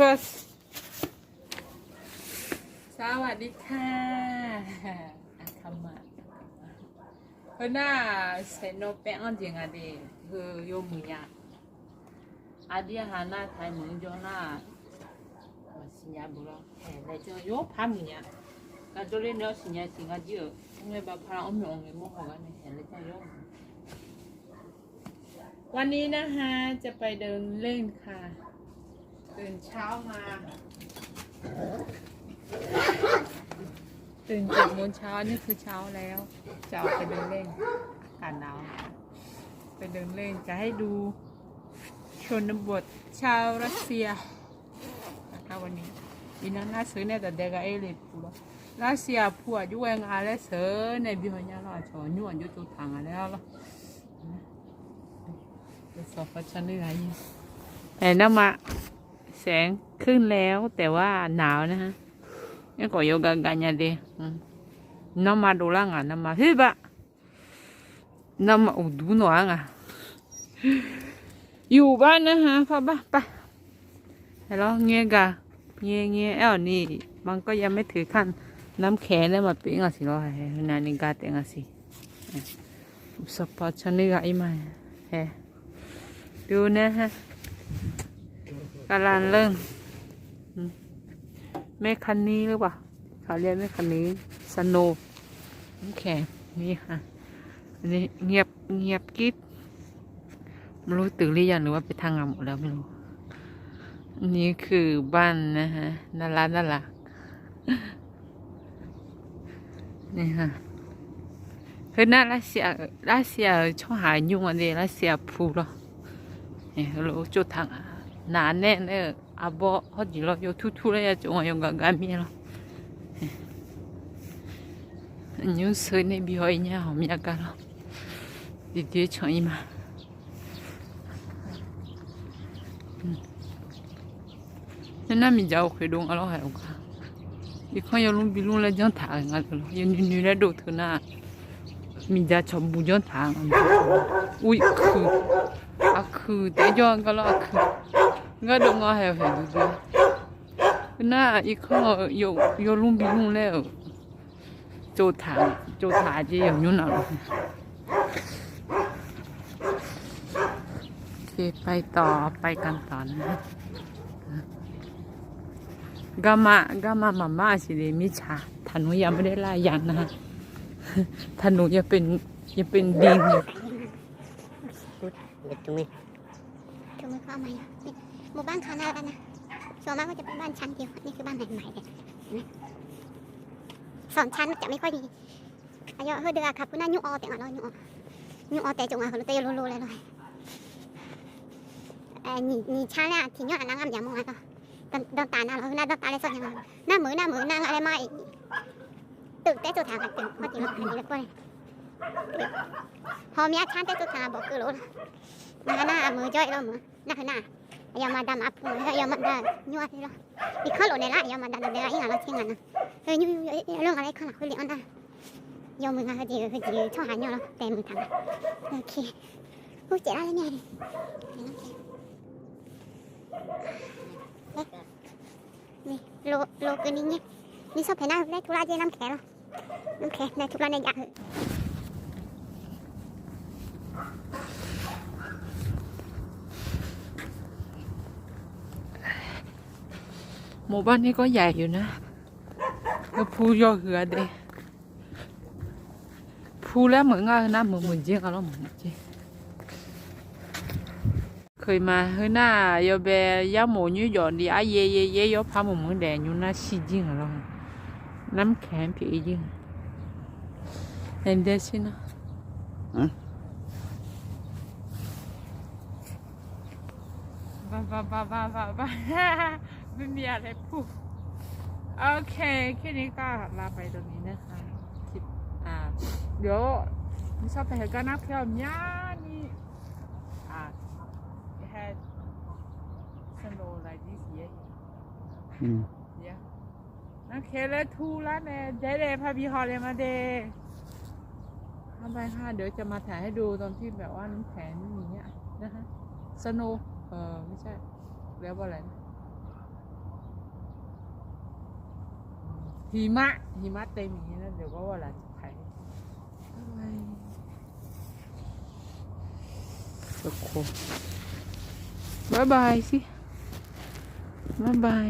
first สวัสดีค่ะอาคามาเฮ้ยน่าเซโนเป็นอันเดียงอะเดคือโยมุยาอาเดียฮานาไทยมึงจอน่าสิญญาบุรุษเฮ้ยเลยจะโยพามุยาก็ตัวเล่นเนาะสิญญาสิงห์จีเออเงี้ยแบบพาอมยองเงี้ยโมโหกันเนี่ยเห็นเลยจะโยวันนี้นะคะจะไปเดินเล่นค่ะ ตื่นเช้ามา ตื่นเจ็ดโมงเช้านี่คือเช้าแล้ว จะออกไปเดินเล่นอากาศหนาวไปเดินเล่นจะให้ดูชนบทชาวรัสเซียนะคะวันนี้อีนังน่าซื้อเนี่ยแต่เด็กเอลิปูแล้วรัสเซียผัวยุ่งอะไรเสือในบิหอยาลาชอยุ่งยุ่งจุดทางอะไรแล้วจะสอบฟัชนี่ไร แสงขึ้นแล้วแต่ว่าหนาวนะฮะนี่ก็โยกกันยาเดน้ำมาดูล่างอะน้ำมาเฮ้ยบะน้ำมาอดูหน่อยอะอยู่บ้านนะฮะพ่อบ้าไปแล้วเงี้ยกะเงี้ยเงี้ยเอ้านี่มันก็ยังไม่ถือขั้นน้ำแข็งแล้วมาปิ้งอะสิเราเฮ้ยนานิกาเต็งอะสิสปอร์ตชนนี่กะอีมาเฮ้ดูนะฮะ กำลังเริ่มแม่คันนี้หรือเปล่าเขาเรียกแม่คันนี้สโนว์น้ำแข็งนี่ค่ะอันนี้เงียบเงียบกิ๊บไม่รู้ตื่นหรือยังหรือว่าไปทางงานหมดแล้วไม่รู้อันนี้คือบ้านนะฮะน่ารักน่ารักนี่ค่ะคือน่ารัสเซียรัสเซียชอบหายุ่งอันนี้รัสเซียพูหรอเนี่ยเราจุดทางอะ 나네는 아버 허질러. 요 두툴해야 좋아 어, 용가 감이라. 뉴스에 예. 비어있냐 엄냐가라. 네 뒤에 저이마. 음. 남이 자고 회동하러 하요가. 이거 여름 비룡 레전 다 안가들어 연유유래도 드나 미자 전부 전다 안가 오이 그아그 내조 안가라 아그 ก็ดงาเหวเห็นดูสิน่าอีกข้อโยกยกลุ่มบีลุ่มแล้วโจถาโจถาจีอย่างนู้นเอาโอเคไปต่อไปกันต่อนะกามากามามาม่าสิเดมิชาธนุยังไม่ได้ลายันนะธนุยังเป็นยังเป็นดินอยู่ตรงนี้ตรงนี้เข้ามา หมู่บ้านเขาน่ารักนะส่วนมากก็จะเป็นบ้านชั้นเดียวนี่คือบ้านใหม่ๆเลยเห็นไหมสองชั้นจะไม่ค่อยดีอายุเฮ้ยเดือครับคุณน่ายุ่งออแต่งอะเนาะยุ่งออยุ่งออแต่จงอะเขาเตยรู้ๆเลยเลยเอ่อนี่นี่ชั้นเนี่ยทิ้งยอดนางงามอย่างมองอะก็โดนโดนตาหน้าเราหน้าโดนตาอะไรสักอย่างหน้ามือหน้ามือนางอะไรมาตึกเตะจุดทางกันตึกพอจริงๆอันนี้เลยก็เลยพอมีอาชั้นเตะจุดทางบอกคือรู้ละ na na mu joy lo mu na na ya ma da ma pu ya ma da nyu a lo i kha lo ne la ya ma da da da ya la chin na he nyu lo ga lai kha la hu li on da yo mu ga ji ga ji cho ha nyu lo te mu thang ok hu che la ne ni lo lo cái ní nhé đi sao phải nào lấy thu la dây năm khẻ rồi năm khẻ này thu la này dạ หมู่บ้านนี้ก็ใหญ่อยู่นะแล้วภูยอเหือเดภูแล้วเหมือนกันนะเหมือนเหมือนจริงอะเราเหมือนจริงเคยมาเฮ้ยหน้ายอเบยาหมูยูหยอนดีอะเย่เย่เย่ยอพาหมูเหมือนแดงอยู่นะชีจริงอะเราน้ำแข็งผีจริงเห็นเดชินะอืมบ้าบ้าบ้าบ้าบ้าบ้า ไม่มีอะไรพูดโอเคแค่นี้ก็ลาไปตรงนี้นะคะคลิปอ่าเดี๋ยวไม่ชอบไปเห็นกันนะเพียวเนี้ยนี่อ่า it had snow like this yeah อืม yeah โอเคแล้วทูละเนี่ยเจ๊เดพาพี่ฮอลเลยมาเดทำไปค่ะเดี๋ยวจะมาถ่ายให้ดูตอนที่แบบว่าน้ำแข็งอย่างเงี้ยนะคะสโนเออไม่ใช่เรียกว่าอะไรนะ หิมะหิมะเต็มอย่างนี้นะเดี๋ยวก็ว่าหลานจะไปบ๊ายบายโอ้โหบ๊ายบายสิบ๊ายบาย